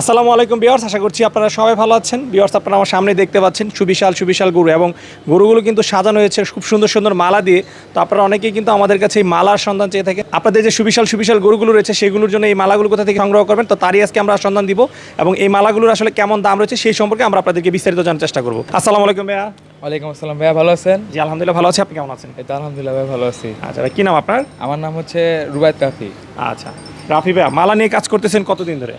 আসসালামু আলাইকুম বিয়ার্স আশা করছি আপনারা সবাই ভালো আছেন। বিয়ার্স আপনারা আমার সামনে দেখতে পাচ্ছেন সুবিশাল সুবিশাল গরু এবং গরুগুলো কিন্তু সাজানো হয়েছে খুব সুন্দর সুন্দর মালা দিয়ে। তো আপনারা অনেকেই কিন্তু আমাদের কাছে এই মালার সন্ধান চেয়ে থাকে আপনাদের যে সুবিশাল সুবিশাল গরুগুলো রয়েছে সেগুলোর জন্য এই মালাগুলো কোথা থেকে সংগ্রহ করবেন? তো তারই আজকে আমরা সন্ধান দিব এবং এই মালাগুলোর আসলে কেমন দাম রয়েছে সেই সম্পর্কে আমরা আপনাদেরকে বিস্তারিত জানার চেষ্টা করব। আসসালামু আলাইকুম ভাইয়া। ওয়ালাইকুম আসসালাম ভাইয়া ভালো আছেন? জি আলহামদুলিল্লাহ ভালো আছি। আপনি কেমন আছেন? এই তো আলহামদুলিল্লাহ ভাই ভালো আছি। আচ্ছা ভাই কী নাম আপনার? আমার নাম হচ্ছে রুবায়ত কাফি আচ্ছা। রাফি ভাইয়া মালা নিয়ে কাজ করতেছেন কতদিন ধরে?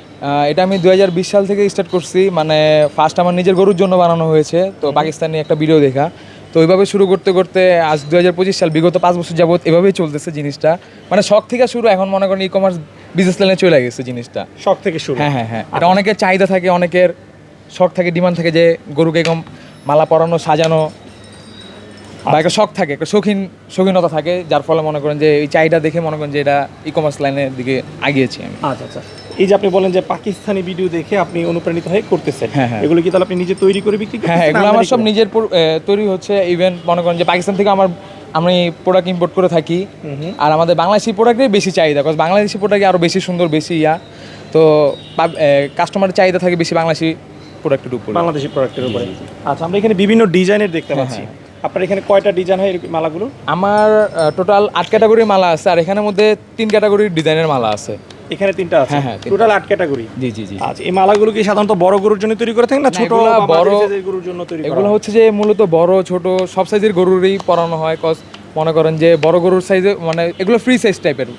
এটা আমি দু হাজার বিশ সাল থেকে স্টার্ট করছি। মানে ফার্স্ট আমার নিজের গরুর জন্য বানানো হয়েছে তো পাকিস্তানি একটা ভিডিও দেখা। তো ওইভাবে শুরু করতে করতে আজ দুহাজার পঁচিশ সাল বিগত পাঁচ বছর যাবত এভাবেই চলতেছে জিনিসটা। মানে শখ থেকে শুরু এখন মনে করেন ই কমার্স বিজনেস লাইনে চলে গেছে জিনিসটা। শখ থেকে শুরু। হ্যাঁ হ্যাঁ হ্যাঁ। এটা অনেকের চাহিদা থাকে অনেকের শখ থাকে ডিমান্ড থাকে যে গরুকে এরকম মালা পরানো সাজানো বা একটা শখ থাকে একটা শৌখিন শৌখিনতা থাকে যার ফলে মনে করেন যে এই চাহিদা দেখে মনে করেন যে এটা ই কমার্স লাইনের দিকে আগিয়েছি আমি। আচ্ছা আচ্ছা। এই যে আপনি বলেন যে পাকিস্তানি ভিডিও দেখে আপনি অনুপ্রাণিত হয়ে করতেছেন হ্যাঁ, হ্যাঁ। এগুলো কি তাহলে আপনি নিজে তৈরি করে বিক্রি হ্যাঁ এগুলো আমার সব নিজের তৈরি হচ্ছে ইভেন মনে করেন যে পাকিস্তান থেকে আমার আমি প্রোডাক্ট ইম্পোর্ট করে থাকি। আর আমাদের বাংলাদেশি প্রোডাক্টের বেশি চাহিদা কারণ বাংলাদেশি প্রোডাক্ট আরও বেশি সুন্দর বেশি ইয়া। তো কাস্টমারের চাহিদা থাকে বেশি বাংলাদেশি প্রোডাক্টের উপর। বাংলাদেশি প্রোডাক্টের উপরে। আচ্ছা আমরা এখানে বিভিন্ন ডিজাইনের দেখতে হ্যাঁ, পাচ্ছি। আপনার এখানে কয়টা ডিজাইন হয় মালাগুলো? আমার টোটাল আট ক্যাটাগরির মালা আছে আর এখানের মধ্যে তিন ক্যাটাগরির ডিজাইনের মালা আছে। এখানে তিনটা আছে? হ্যাঁ, হ্যাঁ, টোটাল আট ক্যাটাগরি জি জি জি। আচ্ছা এই মালাগুলো কি সাধারণত বড় গরুর জন্য তৈরি করে থাকেন না ছোট বা বড়- গরুর জন্য তৈরি করা এগুলো হচ্ছে যে মূলত বড় ছোট সব সাইজের গরুরই পরানো হয় কজ মনে করেন যে বড় গরুর সাইজে মানে এগুলো ফ্রি সাইজ টাইপের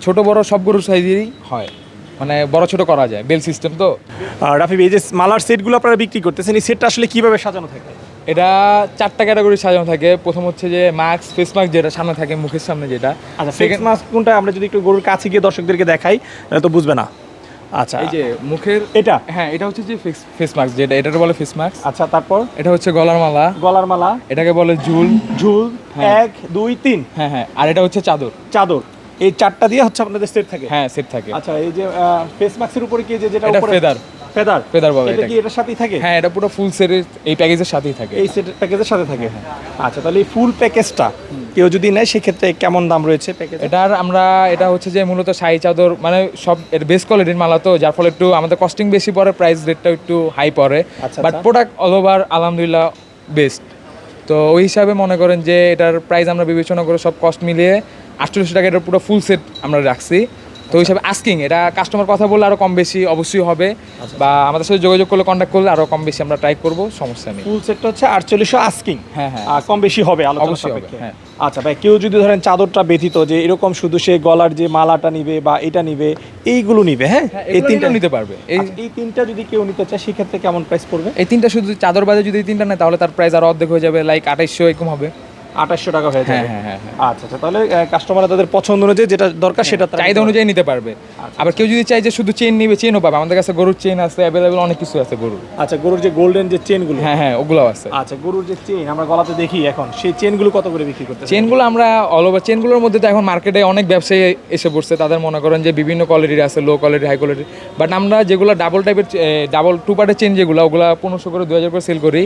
ছোট বড় সব গরুর সাইজেরই হয়। মানে বড় ছোট করা যায় বেল সিস্টেম তো। রাফি এই যে মালার সেটগুলো আপনারা বিক্রি করতেছেন এই সেটটা আসলে কীভাবে সাজানো থাকে? এটা চারটা ক্যাটাগরি সাজানো থাকে। প্রথম হচ্ছে যে মাস্ক ফেস মাস্ক যেটা সামনে থাকে মুখের সামনে যেটা। আচ্ছা ফেস মাস্ক কোনটা আমরা যদি একটু গরুর কাছে গিয়ে দর্শকদেরকে দেখাই তো বুঝবে না। আচ্ছা। এই যে মুখের এটা? হ্যাঁ এটা হচ্ছে যে ফেস মাস্ক যেটা এটাকে বলে ফেস মাস্ক আচ্ছা তারপর? এটা হচ্ছে গলার মালা। গলার মালা। এটাকে বলে ঝুল। ঝুল হ্যাঁ। এক দুই তিন। হ্যাঁ হ্যাঁ আর এটা হচ্ছে চাদর। চাদর। এই চারটা দিয়ে হচ্ছে আপনাদের সেট থাকে? হ্যাঁ সেট থাকে। আচ্ছা এই যে ফেস মাস্কের উপরে কি যে যেটা উপরে ফেদার ফেদার? ফেদার বলে এটা কি এটার সাথেই থাকে? হ্যাঁ এটা পুরো ফুল সেটের এই প্যাকেজের সাথেই থাকে। এই সেট প্যাকেজের সাথে থাকে? আচ্ছা তাহলে এই ফুল প্যাকেজটা কেউ যদি নেয় সেক্ষেত্রে কেমন দাম রয়েছে প্যাকেজ এটার আমরা এটা হচ্ছে যে মূলত শাড়ি চাদর মানে সব এর বেস্ট কোয়ালিটির মালা তো যার ফলে একটু আমাদের কস্টিং বেশি পড়ে প্রাইস রেটটা একটু হাই পড়ে। বাট। প্রোডাক্ট অল ওভার আলহামদুলিল্লাহ বেস্ট তো ওই হিসাবে মনে করেন যে এটার প্রাইস আমরা বিবেচনা করে সব কস্ট মিলিয়ে আটচল্লিশশো টাকা এটার পুরো ফুল সেট আমরা রাখছি। তো ওই হিসাবে আস্কিং এটা কাস্টমার কথা বললে আরও কম বেশি অবশ্যই হবে। আচ্ছা, বা আমাদের সাথে যোগাযোগ করলে কন্ট্যাক্ট করলে আরও কম বেশি আমরা ট্রাই করব সমস্যা নেই। ফুল সেটটা হচ্ছে আটচল্লিশশো আস্কিং হ্যাঁ হ্যাঁ কম বেশি হবে অবশ্যই হবে, সাপেক্ষে। হ্যাঁ। আচ্ছা ভাই কেউ যদি ধরেন চাদরটা ব্যতীত যে এরকম শুধু সে গলার যে মালাটা নিবে বা এটা নিবে এইগুলো নিবে হ্যাঁ? হ্যাঁ এই তিনটা নিতে পারবে। এই আচ্ছা, এই তিনটা যদি কেউ নিতে চায় সেক্ষেত্রে কেমন প্রাইস পড়বে? এই তিনটা শুধু চাদর বাদে যদি এই তিনটা নেয় তাহলে তার প্রাইস আরও অর্ধেক হয়ে যাবে লাইক আঠাইশশো এরকম হবে। আঠাশশো টাকা হয়ে যাবে। হ্যাঁ হ্যাঁ হ্যাঁ। আচ্ছা আচ্ছা তাহলে কাস্টমার তাদের পছন্দ অনুযায়ী যেটা দরকার সেটা তারা চাহিদা অনুযায়ী নিতে পারবে। আবার কেউ যদি চাই যে শুধু চেন নিবে চেনও পাবে। আমাদের কাছে গরুর চেন আছে অ্যাভেলেবেল অনেক কিছু আছে গরুর। আচ্ছা গরুর যে গোল্ডেন যে চেনগুলো হ্যাঁ হ্যাঁ ওগুলোও আছে। আচ্ছা গরুর যে চেন আমরা গলাতে দেখি এখন সেই চেনগুলো কত করে বিক্রি করতে চেনগুলো আমরা অল ওভার চেনগুলোর মধ্যে তো এখন মার্কেটে অনেক ব্যবসায়ী এসে পড়ছে। তাদের মনে করেন যে বিভিন্ন কোয়ালিটির আছে low quality high quality but আমরা যেগুলো ডাবল টাইপের ডাবল টু পার্টের চেন যেগুলো ওগুলো পনেরোশো করে দু হাজার করে সেল করি।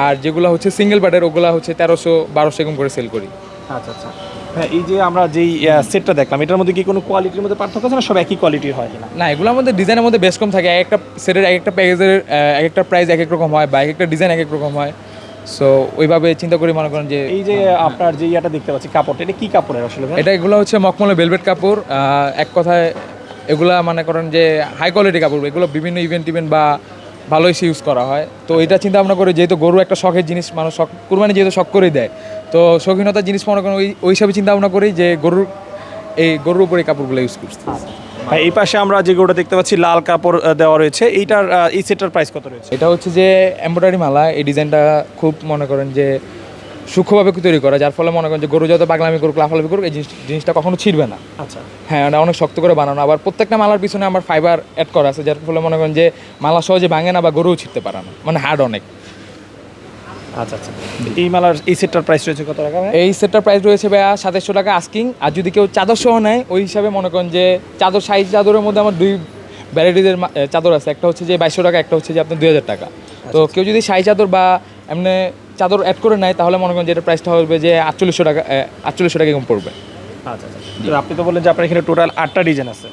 আর যেগুলো হচ্ছে সিঙ্গেল পার্টের ওগুলো হচ্ছে তেরোশো বারোশো এরকম করে সেল করি। আচ্ছা আচ্ছা। হ্যাঁ এই যে আমরা যেই সেটটা দেখলাম এটার মধ্যে কি কোনো কোয়ালিটির মধ্যে পার্থক্য আছে না সব একই কোয়ালিটির হয় কিনা? না এগুলোর মধ্যে ডিজাইনের মধ্যে বেশ কম থাকে। এক একটা সেটের এক একটা প্যাকেজের এক একটা প্রাইস এক এক রকম হয় বা এক একটা ডিজাইন এক এক রকম হয়। সো ওইভাবে চিন্তা করি মনে করেন যে এই যে আপনার যে ইয়াটা দেখতে পাচ্ছি কাপড়টা এটা কি কাপড়ের আসলে এটা এগুলো হচ্ছে মকমলে ভেলভেট কাপড়। এক কথায় এগুলা মনে করেন যে হাই কোয়ালিটি কাপড়। এগুলো বিভিন্ন ইভেন্ট ইভেন্ট বা ভালো এসে ইউজ করা হয়। তো এটা চিন্তা ভাবনা করে যেহেতু গরু একটা শখের জিনিস মানুষ শখ কুরবানি যেহেতু শখ করেই দেয়। তো শৌখিনতার জিনিস মনে করেন ওই ওই হিসাবে চিন্তা ভাবনা করি যে গরুর এই গরুর উপরে কাপড়গুলো ইউজ করছি। ভাই এই পাশে আমরা যে গরুটা দেখতে পাচ্ছি লাল কাপড় দেওয়া রয়েছে এইটার এই সেটটার প্রাইস কত রয়েছে? এটা হচ্ছে যে এমব্রয়ডারি মালা এই ডিজাইনটা খুব মনে করেন যে সূক্ষ্মভাবে তৈরি করা যার ফলে মনে করেন যে গরু যত পাগলামি করুক লাফালাফি করুক এই জিনিস জিনিসটা কখনো ছিড়বে না। আচ্ছা। হ্যাঁ এটা অনেক শক্ত করে বানানো। আবার প্রত্যেকটা মালার পিছনে আমার ফাইবার অ্যাড করা আছে যার ফলে মনে করেন যে মালা সহজে ভাঙে না বা গরুও ছিটতে পারে না। মানে হার্ড অনেক। আচ্ছা আচ্ছা। এই মালার এই সেটটার প্রাইস রয়েছে কত টাকা এই সেটটার প্রাইস রয়েছে ভাইয়া সাতাশশো টাকা আস্কিং আর যদি কেউ চাদর সহ নেয় ওই হিসাবে মনে করেন যে চাদর সাইজ চাদরের মধ্যে আমার দুই ভ্যারাইটিজের চাদর আছে। একটা হচ্ছে যে বাইশশো টাকা একটা হচ্ছে যে আপনার দুই হাজার টাকা। তো কেউ যদি সাই চাদর বা এমনি চাদর অ্যাড করে নেয় তাহলে মনে করেন যে এটা প্রাইসটা হবে যে আটচল্লিশশো টাকা আটচল্লিশশো টাকা এরকম পড়বে। আচ্ছা আচ্ছা আপনি তো বললেন যে আপনার এখানে টোটাল আটটা ডিজাইন আছে।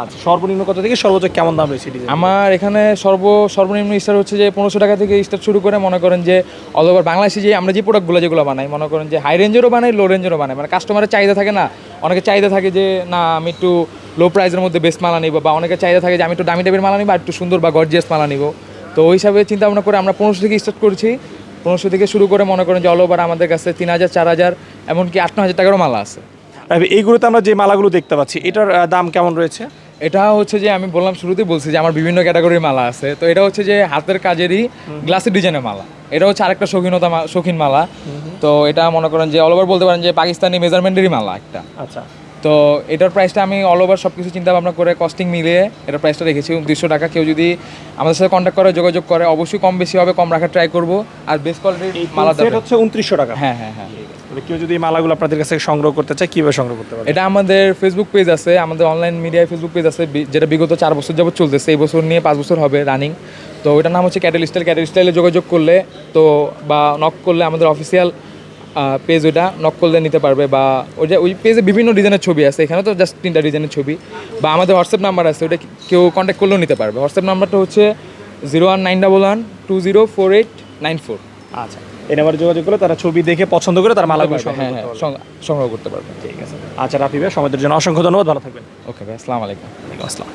আচ্ছা সর্বনিম্ন কত থেকে সর্বোচ্চ কেমন দাম রয়েছে ডিজাইন আমার এখানে সর্ব সর্বনিম্ন স্টার হচ্ছে যে পনেরোশো টাকা থেকে স্টার্ট শুরু করে মনে করেন যে অল ওভার বাংলাদেশে যে আমরা যে প্রোডাক্টগুলো যেগুলো বানাই মনে করেন যে হাই রেঞ্জেরও বানাই লো রেঞ্জেরও বানাই। মানে কাস্টমারের চাহিদা থাকে না অনেকে চাহিদা থাকে যে না আমি একটু লো প্রাইসের মধ্যে বেস্ট মালা নিব বা অনেকে চাহিদা থাকে যে আমি একটু দামি টাইপের মালা নিব আর একটু সুন্দর বা গর্জিয়াস মালা নিব। তো ওই হিসাবে চিন্তা ভাবনা করে আমরা পনেরোশো থেকে স্টার্ট করছি। পনেরোশো থেকে শুরু করে মনে করেন যে অল ওভার আমাদের কাছে তিন হাজার চার হাজার এমনকি আট ন হাজার টাকারও মালা আছে। এইগুলোতে আমরা যে মালাগুলো দেখতে পাচ্ছি এটার দাম কেমন রয়েছে? এটা হচ্ছে যে আমি বললাম শুরুতেই বলছি যে আমার বিভিন্ন ক্যাটাগরির মালা আছে। তো এটা হচ্ছে যে হাতের কাজেরই গ্লাসের ডিজাইনের মালা। এটা হচ্ছে আরেকটা শৌখিনতা শৌখিন মালা। তো এটা মনে করেন যে অল ওভার বলতে পারেন যে পাকিস্তানি মেজারমেন্টেরই মালা একটা। আচ্ছা। তো এটার প্রাইসটা আমি অল ওভার সব কিছু চিন্তা ভাবনা করে কস্টিং মিলিয়ে এটার প্রাইসটা রেখেছি। দুশো টাকা কেউ যদি আমাদের সাথে কন্ট্যাক্ট করে যোগাযোগ করে অবশ্যই কম বেশি হবে কম রাখার ট্রাই করব। আর বেস্ট কোয়ালিটির মালা সেট হচ্ছে উনত্রিশশো টাকা। হ্যাঁ হ্যাঁ হ্যাঁ। কেউ যদি মালাগুলো আপনাদের কাছে সংগ্রহ করতে চায় কীভাবে সংগ্রহ করতে পারবে? এটা আমাদের ফেসবুক পেজ আছে আমাদের অনলাইন মিডিয়ায় ফেসবুক পেজ আছে যেটা বিগত চার বছর যাবত চলতেছে। এই বছর নিয়ে পাঁচ বছর হবে রানিং তো ওইটার নাম হচ্ছে ক্যাটেল স্টাইল ক্যাটেল স্টাইলে যোগাযোগ করলে তো বা নক করলে আমাদের অফিসিয়াল পেজ ওইটা নক করলে নিতে পারবে বা ওই যে ওই পেজে বিভিন্ন ডিজাইনের ছবি আছে এখানে তো জাস্ট তিনটা ডিজাইনের ছবি। বা আমাদের হোয়াটসঅ্যাপ নাম্বার আছে ওটা কেউ কন্ট্যাক্ট করলেও নিতে পারবে। হোয়াটসঅ্যাপ নাম্বারটা হচ্ছে zero one nine double one two zero four eight nine four আচ্ছা এই নাম্বারে যোগাযোগ করলে তারা ছবি দেখে পছন্দ করে তার মালাগুলো সংগ্রহ হ্যাঁ করতে হ্যাঁ পারবে। সংগ্রহ করতে পারবে। ঠিক আছে। আচ্ছা রাফি ভাই সময়ের জন্য অসংখ্য ধন্যবাদ ভালো থাকবেন। ওকে ভাই আসসালামু আলাইকুম। আসসালাম।